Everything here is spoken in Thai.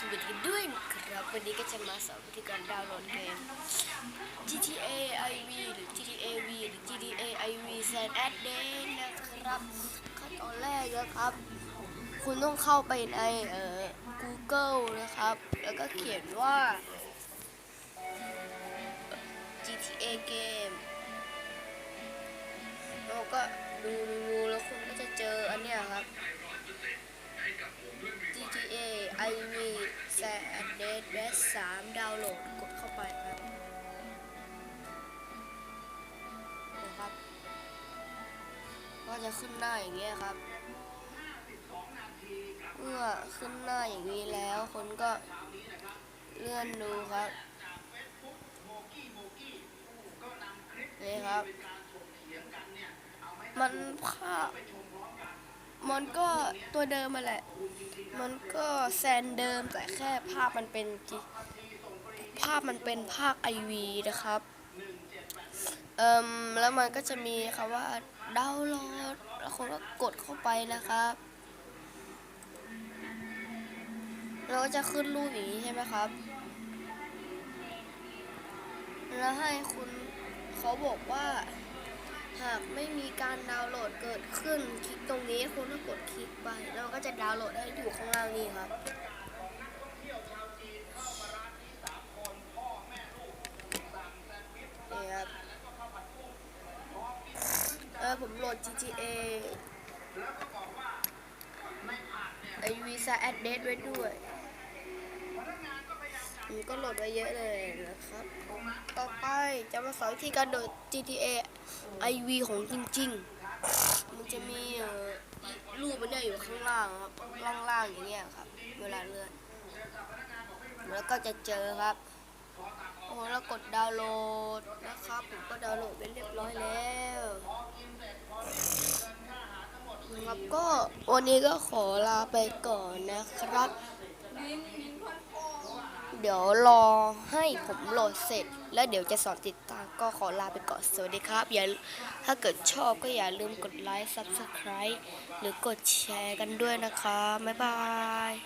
สวัสดีด้วยครับวันนี้ก็จะมาสอนวิธีการดาวน์โหลดเกม GTA IV หรือ GTA V หรือ GTA IV San Andreas นะครับขั้นตอนแรกนะครับ คุณต้องเข้าไปในเอ่อ Google นะครับ แล้วก็เขียนว่า GTA Game 3 ดาวน์โหลดกดเข้าไปครับนะครับ ก็จะขึ้นหน้าอย่างเงี้ยครับ เมื่อขึ้นหน้าอย่างนี้แล้วคนก็เลื่อนดูครับนี่ครับ มันภาพ มันก็ตัวเดิมมาแหละ มันก็แซนเดิมแต่แค่ภาพมันเป็นภาพมันเป็นภาคไอวีนะครับเอ่มแล้วมันก็จะมีคำว่าดาวน์โหลดแล้วคนก็กดเข้าไปนะครับแล้วก็จะขึ้นรูปอย่างนี้ใช่ไหมครับ แล้วให้คุณเขาบอกว่า หากไม่มีการดาวน์โหลดเกิดขึ้น คลิกตรงนี้คุณก็กดคลิกไป แล้วก็จะดาวน์โหลดให้อยู่ข้างล่างนี่ครับนี่ครับเออผมโหลด GTA ไอวีซ่าแอดเดสไว้ด้วย มันก็โหลดไว้เยอะเลยนะครับ ต่อไปจะมาสอนวิธีการโหลด GTA IV ของจริง ๆ มันจะมีรูปมันเนี่ยอยู่ข้างล่างครับล่างๆอย่างเงี้ยครับ เวลาเลื่อนแล้วก็จะเจอครับโอ้แล้วกดดาวน์โหลดนะครับผมก็ดาวน์โหลดไปเรียบร้อยแล้วครับก็วันนี้ก็ขอลาไปก่อนนะครับ เดี๋ยวรอให้ผมโหลดเสร็จ แล้วเดี๋ยวจะสอนติดตามก็ขอลาไปก่อนสวัสดีครับ อย่าถ้าเกิดชอบก็อย่าลืมกดไลค์ Subscribe หรือกดแชร์กันด้วยนะคะ บ๊ายบาย